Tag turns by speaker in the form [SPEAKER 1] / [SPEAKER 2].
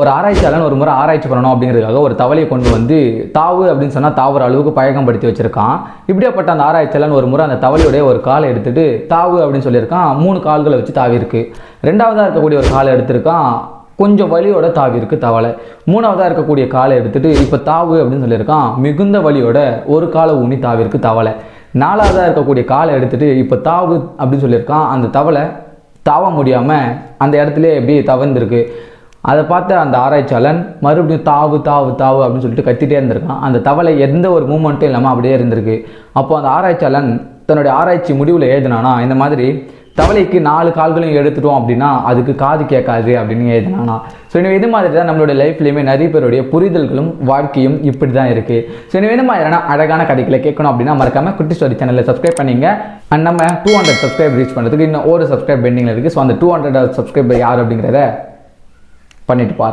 [SPEAKER 1] ஒரு ஆராய்ச்சியாளன் ஒரு முறை ஆராய்ச்சி பண்ணணும் அப்படிங்கிறதுக்காக ஒரு தவளையை கொண்டு வந்து தாவு அப்படின்னு சொன்னால் தாவுற அளவுக்கு பழக்கப்படுத்தி வச்சிருக்கான். இப்படியாப்பட்ட அந்த ஆராய்ச்சியாளன் ஒரு முறை அந்த தவளையுடைய ஒரு காலை எடுத்துட்டு தாவு அப்படின்னு சொல்லியிருக்கான். மூணு கால்களை வச்சு தாவி இருக்கு. ரெண்டாவதாக இருக்கக்கூடிய ஒரு காலை எடுத்திருக்கான். கொஞ்சம் வலியோட தாவி தவளை. மூணாவதாக இருக்கக்கூடிய காலை எடுத்துட்டு இப்போ தாவு அப்படின்னு சொல்லியிருக்கான். மிகுந்த வலியோட ஒரு காலை ஊனி தாவி இருக்கு தவளை. நாலாவதாக இருக்கக்கூடிய காலை எடுத்துட்டு இப்போ தாவு அப்படின்னு சொல்லியிருக்கான். அந்த தவளை தாவ முடியாமல் அந்த இடத்துல எப்படி தவந்திருக்கு அதை பார்த்து அந்த ஆராய்ச்சியாளன் மறுபடியும் தாவு தாவு தாவு அப்படின்னு சொல்லிட்டு கத்திட்டே இருந்திருக்கான். அந்த தவளை எந்த ஒரு மூமெண்ட்டும் இல்லாமல் அப்படியே இருந்திருக்கு. அப்போ அந்த ஆராய்ச்சியாளன் தன்னுடைய ஆராய்ச்சி முடிவில் எழுதினானா இந்த மாதிரி தவளைக்கு நாலு கால்களையும் எடுத்துட்டோம் அப்படின்னா அதுக்கு காது கேட்காது அப்படின்னு எழுதினானா. ஸோ எனவே இது மாதிரி தான் நம்மளுடைய லைஃப்லையுமே நிறைய பேருடைய புரிதல்களும் வாழ்க்கையும் இப்படி தான் இருக்குது ஸோ எனவே இந்த மாதிரியான அழகான கதைகளை கேட்கணும் அப்படின்னா மறக்காமல் குட்டி ஸ்டோரி சேனலில் சப்ஸ்கிரைப் பண்ணிங்க. அண்ட் நம்ம டூ ஹண்ட்ரட் சப்ஸ்கிரைப் ரீச் பண்ணுறதுக்கு இன்னும் ஒரு சப்ஸ்கிரைப் பெண்டிங்கில் இருக்குது ஸோ அந்த டூ ஹண்ட்ரட் சப்ஸ்கிரைபர் யார் அப்படிங்கிறத பண்ணிட்டு பாரு